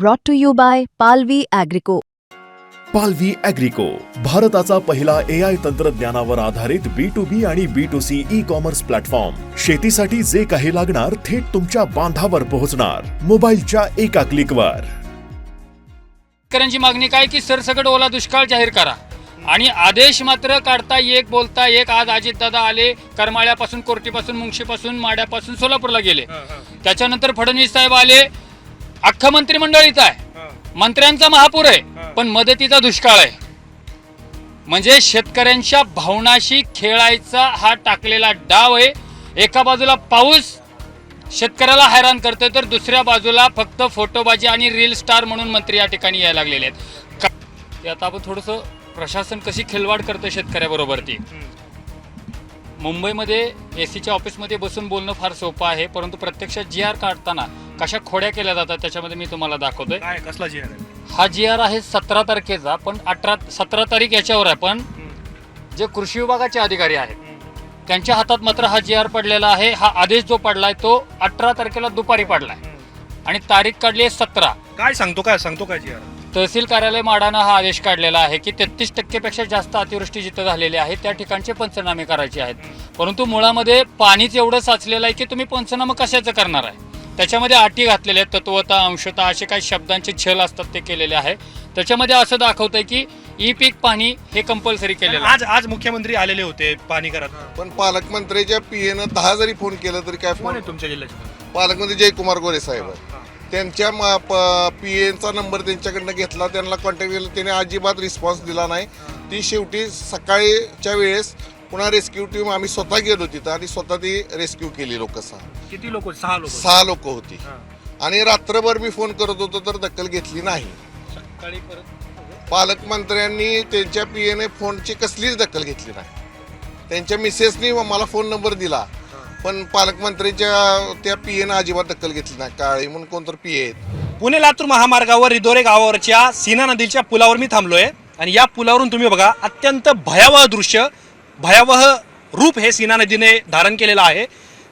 brought to you by Palvi Agrico. पालवी अॅग्रिको भारताचा पहिला ए आय तंत्रज्ञानावर आधारित बी टू बी आणि B two C e commerce platform शेतीसाठी जे काही लागणार थेट तुमच्या बांधावर पोहोचणार. मोबाईलच्या एका क्लिकवर शेतकऱ्यांची मागणी काय की सरसकट ओला दुष्काळ जाहीर करा. आणि आदेश मात्र काढता एक बोलता एक. आज अजितदादा आले करमाळ्यापासून कोर्टीपासून मुंगशीपासून माड्यापासून सोलापूरला गेले. त्याच्यानंतर फडणवीस साहेब आले अख्खं मंत्रिमंडळ इथं आहे मंत्र्यांचा महापूर आहे पण मदतीचा दुष्काळ आहे. म्हणजे शेतकऱ्यांच्या भावनाशी खेळायचा हा टाकलेला डाव आहे. एका बाजूला पाऊस शेतकऱ्याला हैराण करतोय तर दुसऱ्या बाजूला फक्त फोटोबाजी आणि रील स्टार म्हणून मंत्री या ठिकाणी यायला लागलेले आहेत. आता आपण थोडंसं प्रशासन कशी खिलवाड करतं शेतकऱ्याबरोबर ती. मुंबईमध्ये ए सीच्या ऑफिसमध्ये बसून बोलणं फार सोपं आहे परंतु प्रत्यक्षात जी आर काढताना कशा खोड्या केल्या जातात त्याच्यामध्ये मी तुम्हाला दाखवतोय. काय कसला जी आहे? हा जी आर आहे सतरा तारखेचा पण अठरा सतरा तारीख याच्यावर आहे पण जे कृषी विभागाचे अधिकारी आहेत त्यांच्या हातात मात्र हा जी आर पडलेला आहे हा आदेश जो पडलाय तो अठरा तारखेला दुपारी पडलाय. आणि तारीख काढली आहे सतरा. काय सांगतो काय सांगतो काय जी आहे तहसील कार्यालय माडानं हा आदेश काढलेला आहे की तेहतीस टक्केपेक्षा जास्त अतिवृष्टी जिथं झालेली आहे त्या ठिकाणचे पंचनामे करायचे आहेत. परंतु मुळामध्ये पाणीच एवढं साचलेलं आहे की तुम्ही पंचनामा कशाचं करणार आहे? त्याच्यामध्ये अटी घातलेल्या आहेत तत्वता अंशता असे काही शब्दांचे छल असतात ते केलेले आहे. त्याच्यामध्ये असं दाखवतंय की ई पीक पाणी हे कंपल्सरी केलेलं आहे. आज आज मुख्यमंत्री आलेले होते पाणी करत पण पालकमंत्र्याच्या पीएनं दहा जरी फोन केला तरी काय फोन आहे तुमच्या जिल्ह्याचे? पालकमंत्री जयकुमार गोरे साहेब आहेत. त्यांच्या पीएचा नंबर त्यांच्याकडनं घेतला त्यांना कॉन्टॅक्ट केला त्याने अजिबात रिस्पॉन्स दिला नाही. ती शेवटी सकाळीच्या वेळेस पुन्हा रेस्क्यू टीम आम्ही स्वतः गेलो तिथं आणि स्वतः ती रेस्क्यू केली लोक सहा किती लोक सहा लोक सहा लोक होती. आणि रात्रभर मी फोन करत होतो तर दखल घेतली नाही. सकाळी परत पालकमंत्र्यांनी त्यांच्या पीएने फोनची कसलीच दखल घेतली नाही. त्यांच्या मिसेसनी मला फोन नंबर दिला. पण पालकमंत्रीच्या त्या पीएनं अजिबात दखल घेतली नाही. काळे म्हणून कोणतर पीए आहेत. पुणे लातूर महामार्गावर रिदोरे गावावरच्या सीना नदीच्या पुलावर मी थांबलोय. आणि या पुलावरून तुम्ही बघा अत्यंत भयावह दृश्य भयावह रूप हे सीना नदीने धारण केलेलं आहे.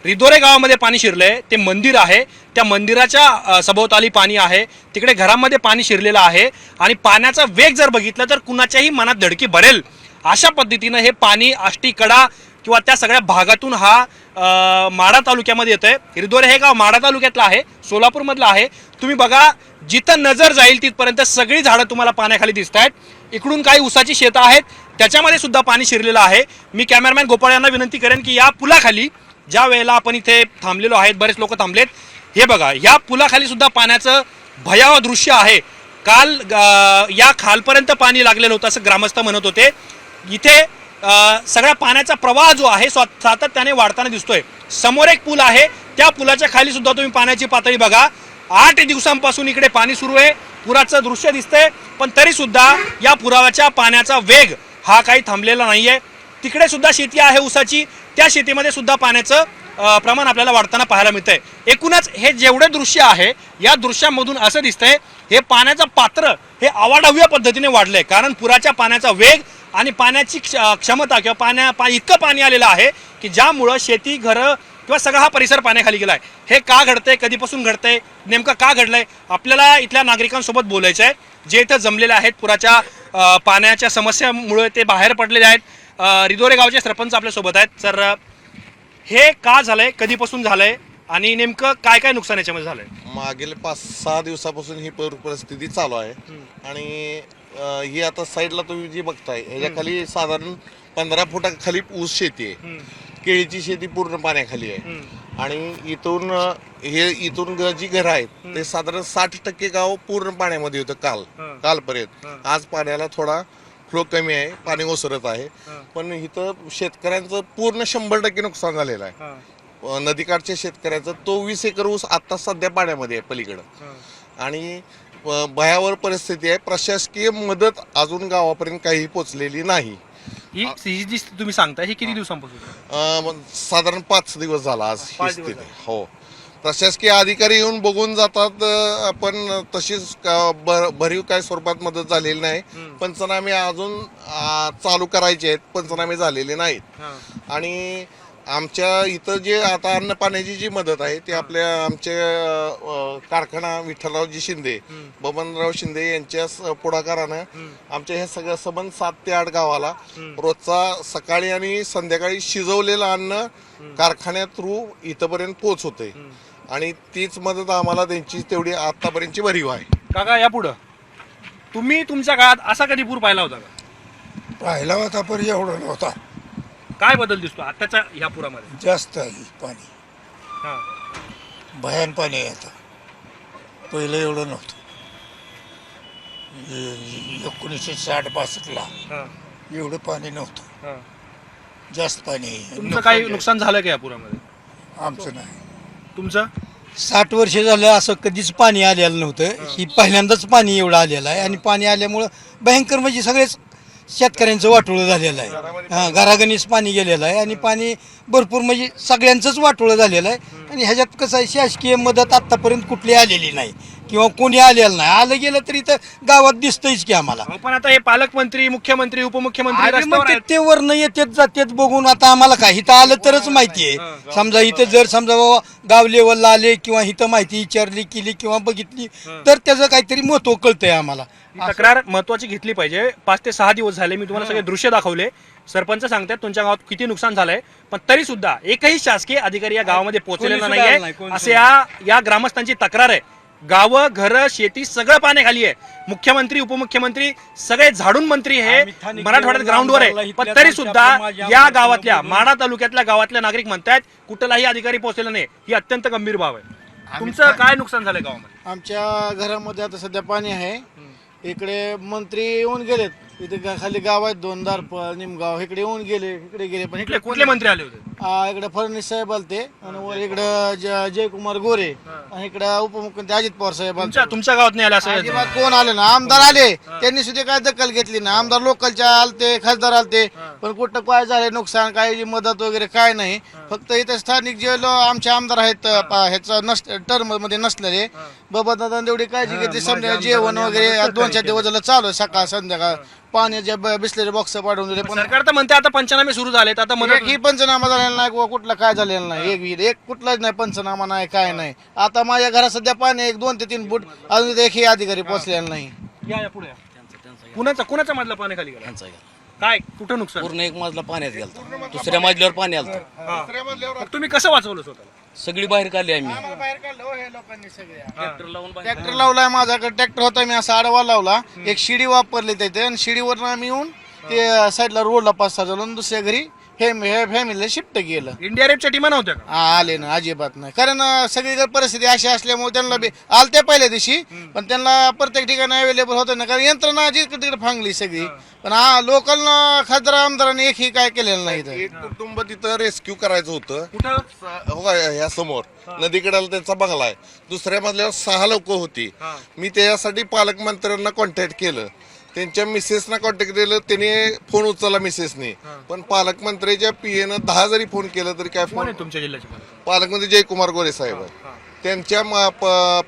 रिदोरे गावामध्ये पाणी शिरलंय ते मंदिर आहे. त्या मंदिराच्या सभोवताली पाणी आहे. तिकडे घरामध्ये पाणी शिरलेलं आहे. आणि पाण्याचा वेग जर बघितला तर कुणाच्याही मनात धडकी भरेल अशा पद्धतीनं हे पाणी आष्टी कडा किंवा त्या सगळ्या भागातून हा माडा माढा तालुक्यामध्ये येतोय. हिरदोरे हे गाव माढा तालुक्यातलं आहे सोलापूरमधलं आहे. तुम्ही बघा जिथं नजर जाईल तिथपर्यंत सगळी झाडं तुम्हाला पाण्याखाली दिसत आहेत इकडून काही उसाची शेतं आहेत त्याच्यामध्ये सुद्धा पाणी शिरलेलं आहे. मी कॅमेरामॅन गोपाळ यांना विनंती करेन की या पुलाखाली ज्या वेळेला आपण इथे थांबलेलो आहेत बरेच लोक थांबलेत हे बघा या पुलाखाली सुद्धा पाण्याचं भयावह दृश्य आहे. काल या खालपर्यंत पाणी लागलेलं होतं असं ग्रामस्थ म्हणत होते. इथे सगळ्या पाण्याचा प्रवाह जो आहे सातत्याने वाढताना दिसतोय. समोर एक पूल आहे त्या पुलाच्या खाली सुद्धा तुम्ही पाण्याची पातळी बघा. आठ दिवसांपासून इकडे पाणी सुरू आहे. पुराचं दृश्य दिसतंय पण तरी सुद्धा या पुराव्याच्या पाण्याचा वेग हा काही थांबलेला नाहीये. तिकडे सुद्धा शेती आहे ऊसाची त्या शेतीमध्ये सुद्धा पाण्याचं प्रमाण आपल्याला वाढताना पाहायला मिळतंय. एकूणच हे जेवढे दृश्य आहे या दृश्यामधून असं दिसतंय हे पाण्याचं पात्र हे अवाढव्य पद्धतीने वाढलंय. कारण पुराच्या पाण्याचा वेग आणि पाण्याची क्ष- क्षमता किंवा पाण्या पा इतकं पाणी आलेलं आहे की ज्यामुळं शेती घरं किंवा सगळा हा परिसर पाण्याखाली गेलाय. हे का घडतंय कधीपासून घडतंय नेमकं का घडलंय आपल्याला इथल्या नागरिकांसोबत बोलायचं आहे. जे इथं जमलेले आहेत पुराच्या पाण्याच्या समस्यामुळे ते बाहेर पडलेले आहेत. रिदोरे गावचे सरपंच आपल्यासोबत आहेत. तर हे का झालंय कधीपासून झालंय आणि नेमकं काय काय नुकसान याच्यामध्ये झालंय? मागील पाच सहा दिवसापासून ही पर- परिस्थिती चालू आहे. आणि ही आता साईडला तुम्ही जी बघताय ह्याच्या खाली साधारण पंधरा फुटाखाली ऊस शेती आहे. केळीची शेती पूर्ण पाण्याखाली आहे. आणि इथून हे इथून जी घरं आहेत ते साधारण साठ टक्के गाव पूर्ण पाण्यामध्ये होतं काल कालपर्यंत. आज पाण्याला थोडा फ्लो कमी आहे पाणी ओसरत आहे. पण इथं शेतकऱ्यांचं पूर्ण शंभर टक्के नुकसान झालेलं आहे. नदीकाठच्या शेतकऱ्याचं तो वीस एकर ऊस आता सध्या पाण्यामध्ये आहे पलीकडं. आणि भयावर परिस्थिती आहे. प्रशासकीय मदत अजून गावापर्यंत काही पोचलेली नाही. ही ही जी तुम्ही सांगताय ही किती दिवसांपासून? अ, साधारण पाच दिवस झाला आज ही पाच दिवस स्थिती. हो. प्रशासकीय अधिकारी येऊन बघून जातात अ, पण तशीच का- भरीव काय स्वरूपात मदत झालेली नाही. पंचनामे अजून अ, चालू करायचे आहेत पंचनामे झालेले नाहीत. आणि आमच्या इथं जे आता अन्न पाण्याची जी मदत आहे ती आपल्या आमचे कारखाना विठ्ठलरावजी शिंदे बबनराव शिंदे यांच्या पुढाकारानं आमच्या हे सगळं सबंध सात ते आठ गावाला रोजचा सकाळी आणि संध्याकाळी शिजवलेलं अन्न कारखान्यात थ्रू इथंपर्यंत पोच होते आणि तीच मदत आम्हाला त्यांची तेवढी आतापर्यंतची भरीव आहे. काका या पुढं. तुम्ही तुमच्या काळात असा कधी पूर पाहिला होता का? पाहिला होता पण एवढा नव्हता. काय बदल दिसतो आताच्या ह्या पुरामध्ये? जास्त आहे पाणी. हा. भयान पाणी आहे आता. पहिलं एवढं नव्हतं. एकोणीसशे साठ पासष्टला हा. एवढं पाणी नव्हतं. हा. जास्त पाणी आहे. तुमचं काही नुकसान झालं का या पुरामध्ये? आमचं नाही. तुमचं? साठ वर्ष झालं असं कधीच पाणी आलेलं नव्हतं. ही. पहिल्यांदाच पाणी एवढं आलेलं आहे. आणि पाणी आल्यामुळं भयंकर म्हणजे सगळेच शेतकऱ्यांचं वाटोळं झालेलं आहे. हां पाणी गेलेलं आहे आणि पाणी भरपूर म्हणजे सगळ्यांचंच वाटोळं झालेलं आहे. आणि ह्याच्यात कसं आहे शासकीय मदत आत्तापर्यंत कुठली आलेली नाही किंवा कोणी आलेलं नाही. आलं गेलं तरी तर गावात दिसतंयच की आम्हाला. अहो, पण आता हे पालकमंत्री मुख्यमंत्री उपमुख्यमंत्री अरे रस्त्यावर मग ते- आहेत. ते वरनं येतात जातात बघून आता आम्हाला काय? इथं आलं तरच माहिती आहे. समजा इथं जर समजा बाबा गाव लेवलला आले किंवा इथं माहिती विचारली केली किंवा बघितली तर त्याचं काहीतरी महत्त्व कळतंय आम्हाला. ही तक्रार महत्वाची घेतली पाहिजे. पाच ते सहा दिवस झाले मी तुम्हाला सगळे दृश्य दाखवले. सरपंच सांगतात तुमच्या गावात किती नुकसान झालंय पण तरी सुद्धा एकही शासकीय अधिकारी या गावामध्ये पोहोचलेला नाहीये. असे या या ग्रामस्थांची तक्रार आहे. गावं घरं शेती सगळं पाण्याखाली आहे. मुख्यमंत्री उपमुख्यमंत्री सगळे झाडून मंत्री हे मराठवाड्यात ग्राउंडवर आहे. पण तरी सुद्धा या गावातल्या माडा तालुक्यातल्या गावातल्या नागरिक म्हणतायत कुठलाही अधिकारी पोहोचलेला नाही. ही अत्यंत गंभीर बाब आहे. तुमचं काय नुकसान झालंय गावामध्ये? आमच्या घरामध्ये आता सध्या पाणी आहे. इकडे मंत्री येऊन गेलेत. इथे गा- खाली गाव आहेत दोन दारपळ निमगाव. इकडे येऊन गेले इकडे गेले पण इकडे कुठले मंत्री आले होते? आ, इकडे फडणवीस साहेब आलते आणि वर इकडं ज- जयकुमार गोरे आणि इकडं उपमुख्यमंत्री अजित पवार साहेब तुमच्या गावात नाही आले असं अजिबात कोण आले ना? आमदार आले. त्यांनी सुद्धा काय दखल घेतली ना? आमदार लोकलच्या आलते खासदार आलते पण कुठं काय झाले नुकसान काय जी मदत वगैरे काय नाही फक्त इथे स्थानिक जे लो- आमचे आमदार आहेत पा- ह्याचा नस टर्ममध्ये नसलेले. बाबा दादा एवढी काळजी घेतली समजा जेवण वगैरे दोन चार दिवस झालं चालू आहे, सकाळ संध्याकाळ. पाण्याचे बिसलेले बॉक्स पाठवून दिले पण सरकार तर म्हणते आता पंचनामे सुरू झालेत आता मदत एकही पंचनामा झालेला नाही किंवा कुठला काय झालेला नाही एक विहीर एक कुठलाच नाही पंचनामा नाही काय नाही. आता माझ्या घरात सध्या पाणी एक दोन ते तीन फूट अजून इथे एकही अधिकारी पोहोचलेला नाही. या या पुढे या. कुणाचा कुणाचा मधला पाणी खाली काय कुठं नुकसान? पूर्ण एक मजला पाण्यात गेलता. दुसऱ्या मजल्यावर पाणी आलं मग तुम्ही कसं वाचवलं स्वतःला? सगळी बाहेर काढली आम्ही. ट्रॅक्टर लावलाय माझ्याकडे ट्रॅक्टर होता मी असा आडवा लावला. एक शिडी वापरली तिथे आणि शिडीवर आम्ही येऊन ते साईडला रोडला पाच सहा झालो आणि दुसऱ्या घरी फॅमिलीला शिफ्ट केलं. इंडिया रेपच्या टीमा नव्हत्या का? हा, आले ना अजिबात नाही. कारण अं, सगळीकडे परिस्थिती अशी असल्यामुळे त्यांना बी आलत्या पहिल्या दिवशी पण त्यांना प्रत्येक ठिकाणी अवेलेबल होतं ना कारण यंत्रणा जिकडे तिकडे फांगली सगळी. पण हा लोकल खासदार आमदारांनी एकही काय केलेलं नाही इथं. एक कुटुंब तिथं रेस्क्यू करायचं होतं. कुठं? स- हो का, ह्या समोर. नदीकडेला त्यांचा बंगला आहे. दुसऱ्या मजल्यावर सहा लोक होती. मी त्याच्यासाठी पालकमंत्र्यांना कॉन्टॅक्ट केलं. त्यांच्या मिसेसना कॉन्टॅक्ट केलं त्याने फोन उचलला मिसेसने. पण पालकमंत्र्याच्या पीएनं दहा जरी फोन केलं तरी काय फोन तुमच्या जिल्ह्याचे पालक? पालकमंत्री जयकुमार गोरे साहेब आहे त्यांच्या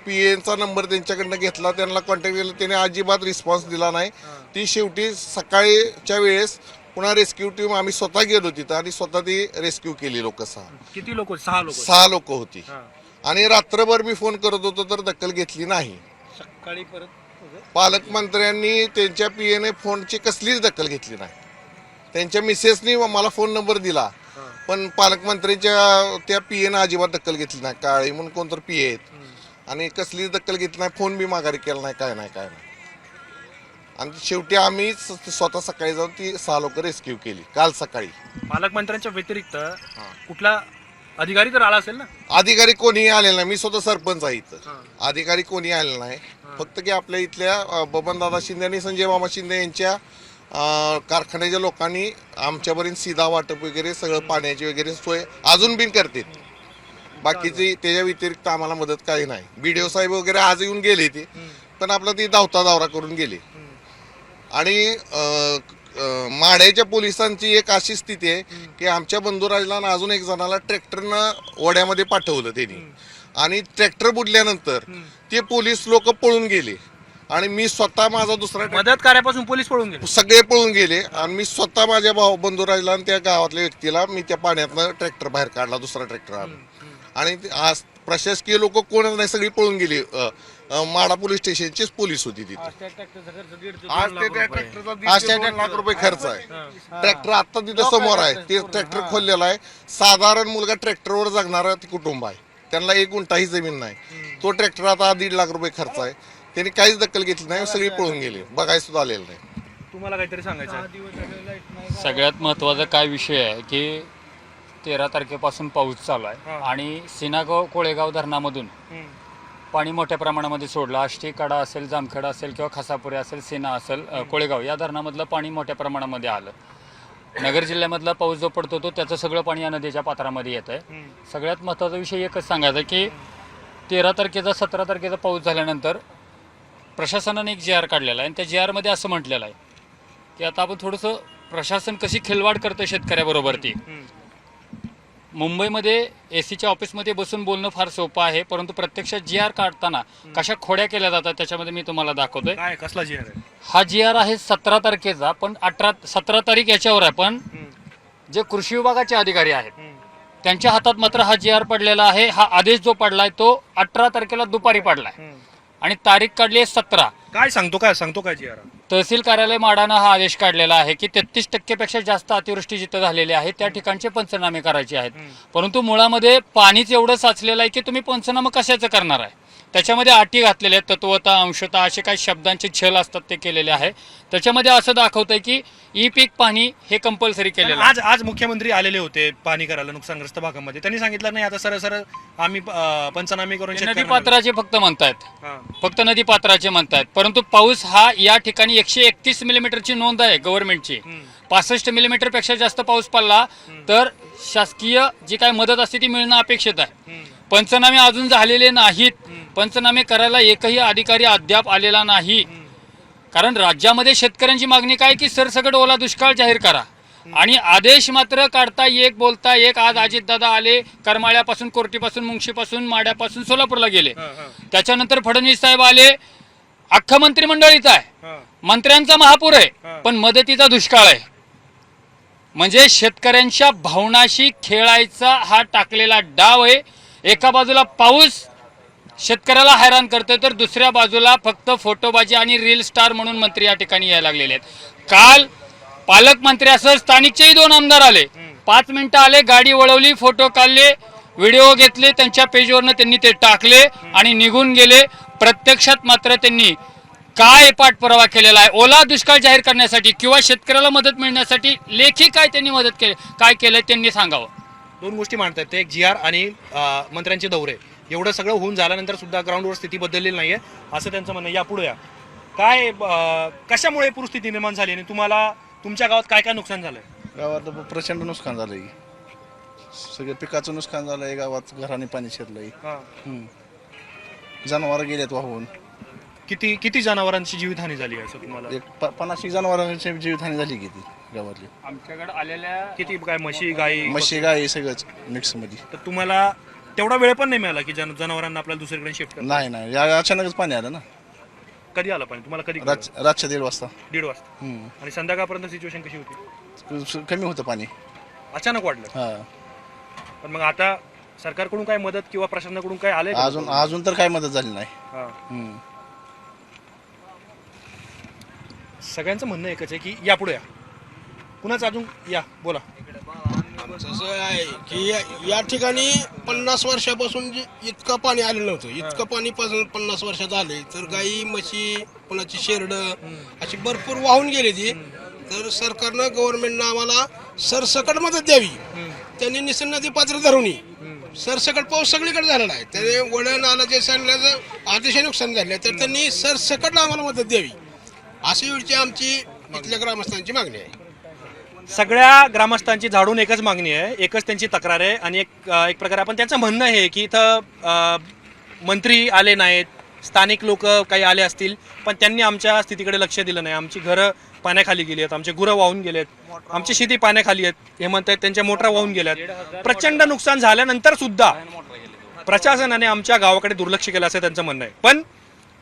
पीएचा नंबर त्यांच्याकडनं घेतला त्यांना कॉन्टॅक्ट केला त्याने अजिबात रिस्पॉन्स दिला नाही. ती शेवटी सकाळीच्या वेळेस पुन्हा रेस्क्यू टीम आम्ही स्वतः गेलो तिथं आणि स्वतः ती रेस्क्यू केली लोक सहा किती लोक सहा लोक सहा लोक होती. आणि रात्रभर मी फोन करत होतो तर दखल घेतली नाही. सकाळी परत पालकमंत्र्यांनी त्यांच्या पीएने फोनची कसलीच दखल घेतली नाही. त्यांच्या मिसेसनी मला फोन नंबर दिला. पण पालकमंत्र्यांच्या त्या पीएनं अजिबात दखल घेतली नाही. काळी म्हणून कोणतर पीए आहेत. आणि कसलीच दखल घेतली नाही. फोन बी माघारी केला नाही. काय नाही काय नाही. आणि शेवटी आम्ही स्वतः सकाळी जाऊन ती सहा लोक रेस्क्यू केली. काल सकाळी. पालकमंत्र्यांच्या व्यतिरिक्त कुठला अधिकारी तर आला असेल ना? अधिकारी कोणीही आलेला नाही. मी स्वतः सरपंच आहे इथं. अधिकारी कोणी आलेला नाही. फक्त की आपल्या इथल्या बबनदादा शिंदे आणि संजय मामा शिंदे यांच्या अ, कारखान्याच्या लोकांनी आमच्यापर्यंत सीधा वाटप वगैरे सगळं पाण्याची वगैरे सोय अजून बिन करतात बाकीची त्याच्या व्यतिरिक्त आम्हाला मदत काही नाही. बी साहेब वगैरे आज येऊन गेले ते. पण आपला ती धावता दावरा करून गेले. आणि अ, माढ्याच्या पोलिसांची एक अशी स्थिती आहे की आमच्या बंधुराजला अजून एक जणाला ट्रॅक्टरनं ओढ्यामध्ये पाठवलं त्यांनी. आणि ट्रॅक्टर बुडल्यानंतर ते पोलीस लोक पळून गेले. आणि मी स्वतः माझा दुसरा मदत कार्यापासून पोलीस पळून गेले? सगळे पळून गेले. आणि मी स्वतः माझ्या भाऊ बंधुराजला आणि त्या गावातल्या व्यक्तीला मी त्या पाण्यातनं ट्रॅक्टर बाहेर काढला दुसरा ट्रॅक्टर आणून. आणि आज प्रशासकीय लोक कोणच नाही सगळी पळून गेली. माडा पोलीस स्टेशनचेच पोलीस होती तिथे. आज ते ट्रॅक्टरचा दीड आज ते त्या दोन लाख रुपये खर्च आहे. ट्रॅक्टर आता तिथे समोर आहे. ते ट्रॅक्टर खोललेला आहे. साधारण मुलगा ट्रॅक्टरवर जगणारा ते कुटुंब आहे. त्यांना एक गुंठाही जमीन नाही. तो ट्रॅक्टर आता दीड लाख रुपये खर्च आहे. त्यांनी काहीच दखल घेतली नाही सगळी पळून गेली. बघायला सुद्धा आलेलं नाही. तुम्हाला काहीतरी सांगायचं आहे? सगळ्यात महत्त्वाचा काय विषय आहे की तेरा तारखेपासून पाऊस चालू आहे. आणि सिनागाव कोळेगाव धरणामधून पाणी मोठ्या प्रमाणामध्ये सोडलं. आष्टी कडा असेल जामखेडा असेल किंवा खसापुरी असेल सेना असेल अ, कोळेगाव या धरणामधलं पाणी मोठ्या प्रमाणामध्ये आलं. नगर जिल्ह्यामधला पाऊस जो पडतो तो त्याचं सगळं पाणी या नदीच्या पात्रामध्ये येत आहे सगळ्यात महत्त्वाचा विषय एकच सांगायचा की तेरा तारखेचा सतरा तारखेचा पाऊस झाल्यानंतर प्रशासनाने एक जी आर काढलेला आहे. आणि त्या जी आरमध्ये असं म्हटलेलं आहे की आता आपण थोडंसं प्रशासन कशी खिलवाड करतं शेतकऱ्याबरोबर ती? मुंबईमध्ये ए सीच्या ऑफिसमध्ये बसून बोलणं फार सोपं आहे परंतु प्रत्यक्षात जी आर काढताना कशा खोड्या केल्या जातात त्याच्यामध्ये मी तुम्हाला दाखवतोय. काय कसला जी आहे? हा जी आर आहे सतरा तारखेचा पण अठरा सतरा तारीख याच्यावर आहे पण जे कृषी विभागाचे अधिकारी आहेत त्यांच्या हातात मात्र हा जी आर पडलेला आहे. हा आदेश जो पडलाय तो अठरा तारखेला दुपारी पडलाय. आणि तारीख काढली आहे सतरा. काय सांगतो काय सांगतो काय जी आर तहसील कार्यालय माडानं हा आदेश काढलेला आहे की तेहतीस टक्केपेक्षा जास्त अतिवृष्टी जिथं झालेली आहे त्या ठिकाणचे पंचनामे करायचे आहेत. परंतु मुळामध्ये पाणीच एवढं साचलेलं आहे की तुम्ही पंचनामे कशाचं करणार आहे? त्याच्यामध्ये अटी घातलेल्या आहेत तत्वता अंशता असे काही शब्दांचे छल असतात ते केलेले आहे. त्याच्यामध्ये असं दाखवतंय की ई पीक पाणी हे कंपल्सरी केलेलं आज आज मुख्यमंत्री आलेले होते पाणी करायला नुकसानग्रस्त भागामध्ये. त्यांनी सांगितलं नाही आता सर सर आम्ही पंचनामे करून नदी पात्राचे फक्त म्हणतायत. फक्त नदी पात्राचे म्हणतायत. परंतु पाऊस हा या ठिकाणी एकशे एकतीस मिलीमीटरची नोंद आहे गव्हर्नमेंटची पासष्ट मिलीमीटरपेक्षा जास्त पाऊस पडला तर शासकीय जी काय मदत असते ती मिळणं अपेक्षित आहे. पंचनामे अजून झालेले नाहीत. पंचनामे करायला एकही अधिकारी अद्याप आलेला नाही. कारण राज्यामध्ये शेतकऱ्यांची मागणी काय की सरसकट ओला दुष्काळ जाहीर करा. आणि आदेश मात्र काढता एक बोलता एक. आज अजितदादा आले करमाळ्यापासून कोर्टीपासून मुंगशीपासून माड्यापासून सोलापूरला गेले. त्याच्यानंतर फडणवीस साहेब आले. अख्खं मंत्रिमंडळ इथं आहे मंत्र्यांचा महापूर आहे. पण मदतीचा दुष्काळ आहे. म्हणजे शेतकऱ्यांच्या भावनाशी खेळायचा हा टाकलेला डाव आहे. एका बाजूला पाऊस शेतकऱ्याला हैराण करतोय तर दुसऱ्या बाजूला फक्त फोटोबाजी आणि रील स्टार म्हणून मंत्री या ठिकाणी यायला लागलेले आहेत. काल पालकमंत्र्यासह स्थानिकचेही दोन आमदार आले. पाच मिनिटं आले गाडी वळवली फोटो काढले व्हिडिओ घेतले त्यांच्या पेजवरनं त्यांनी ते टाकले आणि निघून गेले. प्रत्यक्षात मात्र त्यांनी काय पाठपुरावा केलेला आहे? ओला दुष्काळ जाहीर करण्यासाठी किंवा शेतकऱ्याला मदत मिळण्यासाठी लेखी काय त्यांनी मदत केली काय केलं त्यांनी सांगावं. दोन गोष्टी मांडतात ते एक जी आर आणि मंत्र्यांचे दौरे. एवढं सगळं होऊन झाल्यानंतर सुद्धा ग्राउंडवर स्थिती बदललेली नाहीये असं त्यांचं म्हणणं आहे. या पुढे या. काय कशामुळे परिस्थिती निर्माण झाली आणि तुम्हाला तुमच्या गावात काय काय नुकसान झालंय? गावात प्रचंड नुकसान झालंय. सगळं पिकाचं नुकसान झालंय गावात घराने पाणी शिरलंय. जनावर गेलेत वाहून. किती किती जनावरांची जीवितहानी झाली आहे असं तुम्हाला? एक प- पन्नास जनावरांची जीवितहानी झाली किती गावातली. आमच्याकडे आलेल्या किती काय म्हशी गाई? म्हशी गाय सगळंच मिक्समध्ये तर तुम्हाला तेवढा वेळ पण नाही मिळाला की जन जनावरांना आपल्याला दुसरीकडे शिफ्ट करा नाही नाही. या अचानकच पाणी आलं ना. कधी आलं पाणी? तुम्हाला कधी? रात रातच्या दीड वाजता. दीड वाजता. हम्म. आणि संध्याकाळपर्यंत सिच्युएशन कशी होती? स- कमी होतं पाणी. अचानक वाढलं? हा. पण मग आता सरकारकडून काय मदत किंवा प्रशासनाकडून काय आलंय का? अजून अजून तर काय मदत झाली नाही. हा. हम्म. सगळ्यांचं म्हणणं एकच आहे की या पुढे या. कुणाचं अजून? या बोला. आहे की या- या ठिकाणी पन्नास वर्षापासून जे इतकं पाणी आलेलं नव्हतं इतकं पाणी पन्नास वर्षात आले तर गाई म्हशी कोणाची शेरड अशी भरपूर वाहून गेली ती. तर सरकारनं गव्हर्नमेंटनं आम्हाला सरसकट मदत द्यावी. त्यांनी निसर्ग नदी पात्र धरून सरसकट पाऊस सगळीकडे झालेला आहे. त्याने वडण आलं जे सांगण्याचं अतिशय नुकसान झालं तर त्यांनी सरसकट आम्हाला मदत द्यावी. अशी एवढी आमची इथल्या ग्रामस्थांची मागणी आहे. सगळ्या ग्रामस्थांची झाडून एकच मागणी आहे एकच त्यांची तक्रार आहे आणि एक एक प्रकारे आपण त्यांचं म्हणणं आहे की इथं मंत्री आले नाहीत स्थानिक लोक काही आले असतील पण त्यांनी आमच्या स्थितीकडे लक्ष दिलं नाही. आमची घरं पाण्याखाली गेली आहेत आमचे गुरं वाहून गेलेत आमची शेती पाण्याखाली आहेत हे म्हणतात त्यांच्या मोटरा वाहून गेल्यात. प्रचंड नुकसान झाल्यानंतर सुद्धा प्रशासनाने आमच्या गावाकडे दुर्लक्ष केलं असं त्यांचं म्हणणं आहे. पण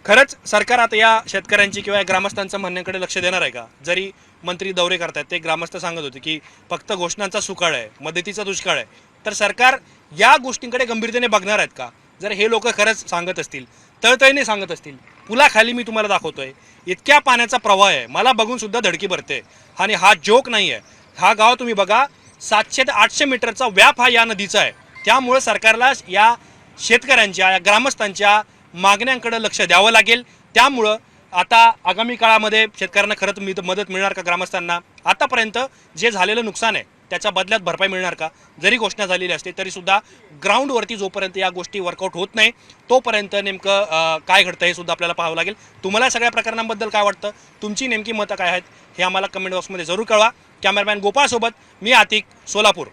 खरंच सरकार आता या शेतकऱ्यांची किंवा या ग्रामस्थांच्या म्हणण्याकडे लक्ष देणार आहे का? जरी मंत्री दौरे करतायत. ते ग्रामस्थ सांगत होते की फक्त घोषणांचा सुकाळ आहे मदतीचा दुष्काळ आहे. तर सरकार या गोष्टींकडे गंभीरतेने बघणार आहेत का? जर हे लोक खरंच सांगत असतील तळतळीने सांगत असतील पुलाखाली मी तुम्हाला दाखवतोय इतक्या पाण्याचा प्रवाह आहे मला बघून सुद्धा धडकी भरते. आणि हा जोक नाही आहे. हा गाव तुम्ही बघा सातशे ते आठशे मीटरचा व्याप हा या नदीचा आहे. त्यामुळे सरकारला या शेतकऱ्यांच्या या ग्रामस्थांच्या मागण्यांकडे लक्ष द्यावं लागेल. त्यामुळं आता आगामी काळामध्ये शेतकऱ्यांना खरंच मी मदत मिळणार का ग्रामस्थांना? आतापर्यंत जे झालेलं नुकसान आहे त्याच्या बदल्यात भरपाई मिळणार का? जरी घोषणा झालेली असते तरीसुद्धा ग्राउंडवरती जोपर्यंत या गोष्टी वर्कआउट होत नाही तोपर्यंत नेमकं काय घडतं हे सुद्धा आपल्याला पाहावं लागेल. तुम्हाला सगळ्या प्रकरणांबद्दल काय वाटतं? तुमची नेमकी मतं काय आहेत? हे आम्हाला कमेंट बॉक्समध्ये जरूर कळवा. कॅमेरामॅन गोपाळसोबत मी आतिक सोलापूर.